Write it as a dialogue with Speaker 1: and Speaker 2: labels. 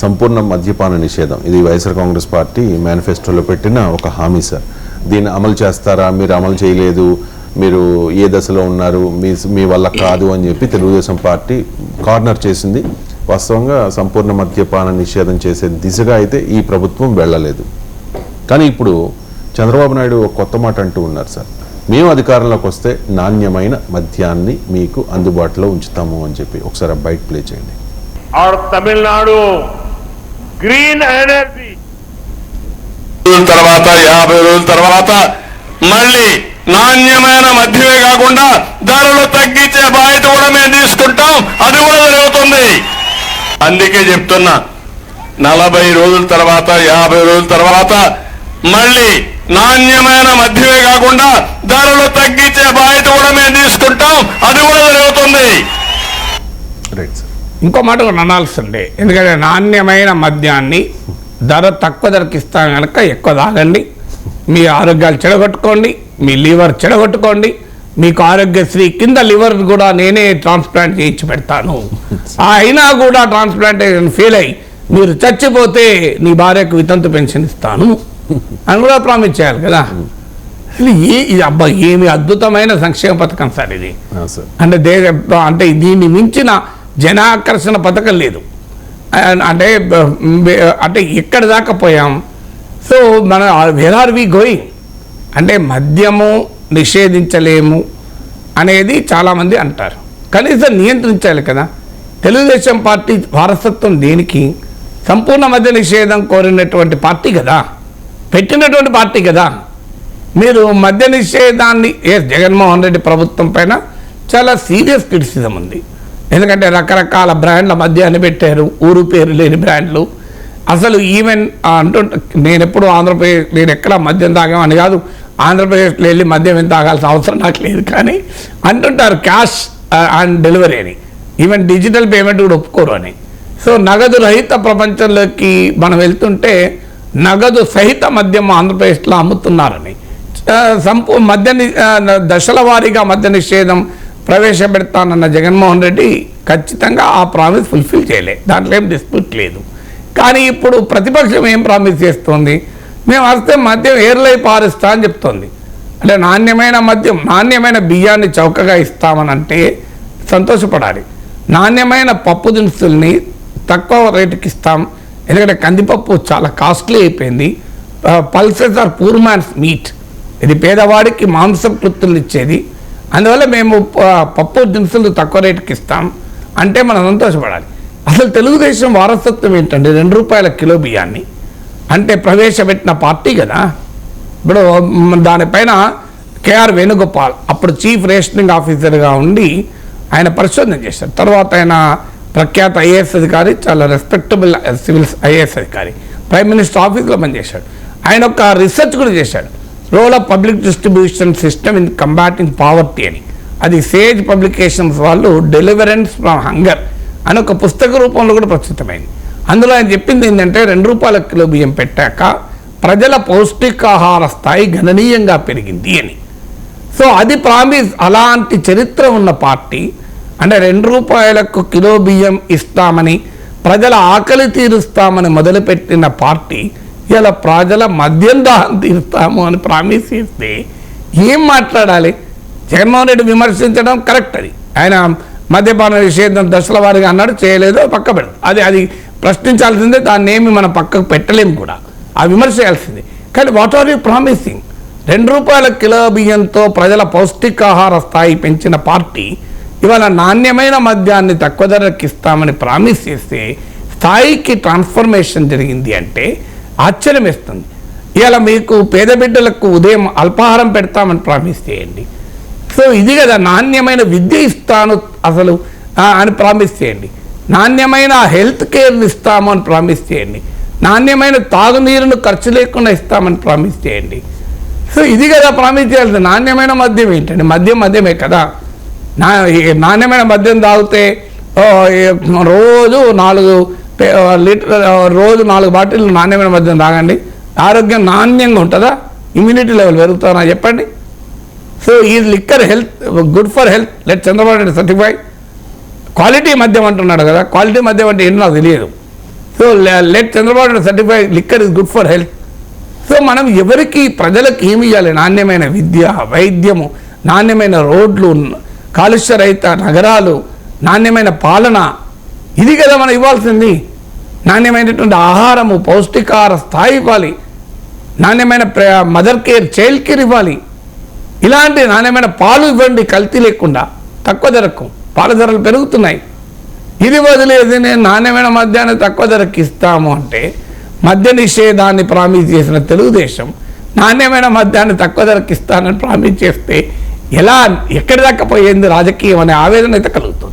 Speaker 1: సంపూర్ణ మద్యపాన నిషేధం ఇది వైఎస్ఆర్ కాంగ్రెస్ పార్టీ మేనిఫెస్టోలో పెట్టిన ఒక హామీ సార్ దీన్ని అమలు చేస్తారా మీరు అమలు చేయలేదు మీరు ఏ దశలో ఉన్నారు మీ మీ వల్ల కాదు అని చెప్పి తెలుగుదేశం పార్టీ కార్నర్ చేసింది వాస్తవంగా సంపూర్ణ మద్యపాన నిషేధం చేసే దిశగా అయితే ఈ ప్రభుత్వం వెళ్ళలేదు కానీ ఇప్పుడు చంద్రబాబు నాయుడు ఒక కొత్త మాట అంటూ ఉన్నారు సార్ మేము అధికారంలోకి వస్తే నాణ్యమైన మద్యాన్ని మీకు అందుబాటులో ఉంచుతాము అని చెప్పి ఒకసారి ఆ బయట ప్లే చేయండి
Speaker 2: और तमिलनाडु గ్రీన్
Speaker 3: ఎనర్జీ తర్వాత యాభై రోజుల తర్వాత మళ్ళీ నాణ్యమైన మధ్యమే కాకుండా ధరలు తగ్గించే బాధ్యత కూడా మేము తీసుకుంటాం. అది కూడా జరుగుతుంది. అందుకే చెప్తున్నా నలభై రోజుల తర్వాత యాభై రోజుల తర్వాత మళ్ళీ నాణ్యమైన మధ్యమే కాకుండా ధరలు తగ్గించే బాధ్యత కూడా
Speaker 4: ఇంకో మాట అనాల్సిందే. ఎందుకంటే నాణ్యమైన మద్యాన్ని ధర తక్కువ ధరకి ఇస్తాం కనుక ఎక్కువ తాగండి. మీ ఆరోగ్యాలు చెడగొట్టుకోండి. మీ లివర్ చెడగొట్టుకోండి. మీకు ఆరోగ్యశ్రీ కింద లివర్ కూడా నేనే ట్రాన్స్ప్లాంట్ చేయించి పెడతాను. అయినా కూడా ట్రాన్స్ప్లాంటేషన్ ఫెయిల్ అయ్యి మీరు చచ్చిపోతే నీ భార్యకు వితంతు పెన్షన్ ఇస్తాను అని కూడా ప్రామిస్ చేయాలి కదా. అసలు ఏ ఇది అబ్బా ఏమి అద్భుతమైన సంక్షేమ పథకం సార్ ఇది. అంటే దేశ అంటే దీన్ని మించిన జనాకర్షణ పథకం లేదు. అంటే అంటే ఎక్కడ దాకా పోయాం. సో మన వేర్ ఆర్ వి గోయింగ్ అంటే మద్యము నిషేధించలేము అనేది చాలామంది అంటారు. కనీసం నియంత్రించాలి కదా. తెలుగుదేశం పార్టీ వారసత్వం దేనికి? సంపూర్ణ మద్య నిషేధం కోరినటువంటి పార్టీ కదా. పెట్టినటువంటి పార్టీ కదా. మీరు మద్య నిషేధాన్ని ఏ జగన్మోహన్ రెడ్డి ప్రభుత్వం పైన చాలా సీరియస్ క్రిటిసిజం ఉంది. ఎందుకంటే రకరకాల బ్రాండ్ల మద్యాన్ని పెట్టారు. ఊరు పేరు లేని బ్రాండ్లు. అసలు ఈవెన్ అంటుంట నేను ఎప్పుడు ఆంధ్రప్రదేశ్ నేను ఎక్కడ మద్యం తాగామని కాదు ఆంధ్రప్రదేశ్లో వెళ్ళి మద్యం ఏం తాగాల్సిన అవసరం నాకు లేదు. కానీ అంటుంటారు క్యాష్ అండ్ డెలివరీ అని. ఈవెన్ డిజిటల్ పేమెంట్ కూడా ఒప్పుకోరు అని. సో నగదు రహిత ప్రపంచంలోకి మనం వెళ్తుంటే నగదు సహిత మద్యం ఆంధ్రప్రదేశ్లో అమ్ముతున్నారని. సంపూ మద్య ని- దశల వారీగా మద్య నిషేధం ప్రవేశపెడతానన్న జగన్మోహన్ రెడ్డి ఖచ్చితంగా ఆ ప్రామిస్ ఫుల్ఫిల్ చేయలే. దాంట్లో ఏం డిస్ప్యూట్ లేదు. కానీ ఇప్పుడు ప్రతిపక్షం ఏం ప్రామిస్ చేస్తోంది? మేము వస్తే మద్యం ఏర్లై పారుస్తా అని చెప్తోంది. అంటే నాణ్యమైన మద్యం నాణ్యమైన బియ్యాన్ని చౌకగా ఇస్తామని అంటే సంతోషపడాలి. నాణ్యమైన పప్పు దినుసుల్ని తక్కువ రేటుకి ఇస్తాం. ఎందుకంటే కందిపప్పు చాలా కాస్ట్లీ అయిపోయింది. Pulses are poor man's meat. ఇది పేదవాడికి మాంసం కృత్తులు ఇచ్చేది. అందువల్ల మేము ప- పప్పు దినుసులు తక్కువ రేటుకి ఇస్తాం. అంటే మనం సంతోషపడాలి. అసలు తెలుగుదేశం వారసత్వం ఏంటంటే రెండు రూపాయల కిలో బియ్యాన్ని. అంటే ప్రవేశపెట్టిన పార్టీ కదా. ఇప్పుడు దానిపైన కేఆర్ వేణుగోపాల్ అప్పుడు చీఫ్ రేషనింగ్ ఆఫీసర్గా ఉండి ఆయన పరిశోధన చేశారు. తర్వాత ఆయన ప్రఖ్యాత ఐఏఎస్ అధికారి చాలా రెస్పెక్టబుల్ సివిల్ ఐఏఎస్ అధికారి ప్రైమ్ మినిస్టర్ ఆఫీస్లో పనిచేశాడు. ఆయన ఒక రీసెర్చ్ కూడా చేశాడు. Role of public distribution system in combating poverty అని. అది సేజ్ పబ్లికేషన్స్ వాళ్ళు డెలివరెన్స్ ఫ్రమ్ హంగర్ అని ఒక పుస్తక రూపంలో కూడా ప్రస్తుతమైంది అందులో ఆయన చెప్పింది ఏంటంటే రెండు రూపాయల కిలో బియ్యం పెట్టాక ప్రజల పౌష్టికాహార స్థాయి గణనీయంగా పెరిగింది అని. సో అది ప్రామిస్ అలాంటి చరిత్ర ఉన్న పార్టీ అంటే రెండు రూపాయలకు కిలో బియ్యం ఇస్తామని ప్రజల ఆకలి తీరుస్తామని మొదలుపెట్టిన పార్టీ ఇలా ప్రజల మద్యం దాహం తీరుస్తాము అని ప్రామిస్ చేస్తే ఏం మాట్లాడాలి? జగన్మోహన్ రెడ్డి విమర్శించడం కరెక్ట్ అది. ఆయన మద్యపాన నిషేధం దశల వారిగా అన్నాడు చేయలేదో పక్క పెడదు అది అది ప్రశ్నించాల్సిందే దాన్ని ఏమి మనం పక్కకు పెట్టలేము కూడా. ఆ విమర్శ చేయాల్సిందే. కానీ వాట్ ఆర్ యూ ప్రామిసింగ్ రెండు రూపాయల కిలో బియ్యంతో ప్రజల పౌష్టికాహార స్థాయి పెంచిన పార్టీ ఇవాళ నాణ్యమైన మద్యాన్ని తక్కువ ధరకి ఇస్తామని ప్రామిస్ చేస్తే స్థాయికి ట్రాన్స్ఫర్మేషన్ జరిగింది అంటే ఆశ్చర్యం వేస్తుంది. ఇవాళ మీకు పేద బిడ్డలకు ఉదయం అల్పాహారం పెడతామని ప్రామిస్ చేయండి. సో ఇది కదా నాణ్యమైన విద్య ఇస్తాను అసలు అని ప్రామిస్ చేయండి. నాణ్యమైన హెల్త్ కేర్ని ఇస్తాము అని ప్రామిస్ చేయండి. నాణ్యమైన తాగునీరును ఖర్చు లేకుండా ఇస్తామని ప్రామిస్ చేయండి. సో ఇది కదా ప్రామిస్ చేయాల్సింది. నాణ్యమైన మద్యం ఏంటండి? మద్యం మద్యమే కదా. నా నాణ్యమైన మద్యం తాగితే రోజు నాలుగు లీటర్ రోజు నాలుగు బాటిల్ నాణ్యమైన మద్యం తాగండి. ఆరోగ్యం నాణ్యంగా ఉంటుందా? ఇమ్యూనిటీ లెవెల్ పెరుగుతుందా? చెప్పండి. సో ఈ liquor health good for health let Chandrababu Naidu certify quality మద్యం అంటున్నాడు కదా క్వాలిటీ మద్యం అంటే ఏంటో నాకు తెలియదు. So let Chandrababu certify liquor is good for health so మనం ఎవరికి ప్రజలకు ఏమి ఇవ్వాలి నాణ్యమైన విద్య వైద్యము నాణ్యమైన రోడ్లు కాలుష్యరహిత నగరాలు నాణ్యమైన పాలన. ఇది కదా మనం ఇవ్వాల్సింది. నాణ్యమైనటువంటి ఆహారము పౌష్టికాహార స్థాయి ఇవ్వాలి. నాణ్యమైన మదర్ కేర్ చైల్డ్ కేర్ ఇవ్వాలి. ఇలాంటి నాణ్యమైన పాలు ఇవ్వండి కల్తీ లేకుండా. తక్కువ ధరకు పాల ధరలు పెరుగుతున్నాయి. ఇది వదిలేది నేను నాణ్యమైన మద్యాన్ని తక్కువ ధరకు ఇస్తాము అంటే మద్య నిషేధాన్ని ప్రామిస్ చేసిన తెలుగుదేశం నాణ్యమైన మద్యాన్ని తక్కువ ధరకు ఇస్తానని ప్రామిస్ చేస్తే ఎలా ఎక్కడి దాకా పోయింది రాజకీయం అనే ఆవేదన అయితే కలుగుతుంది.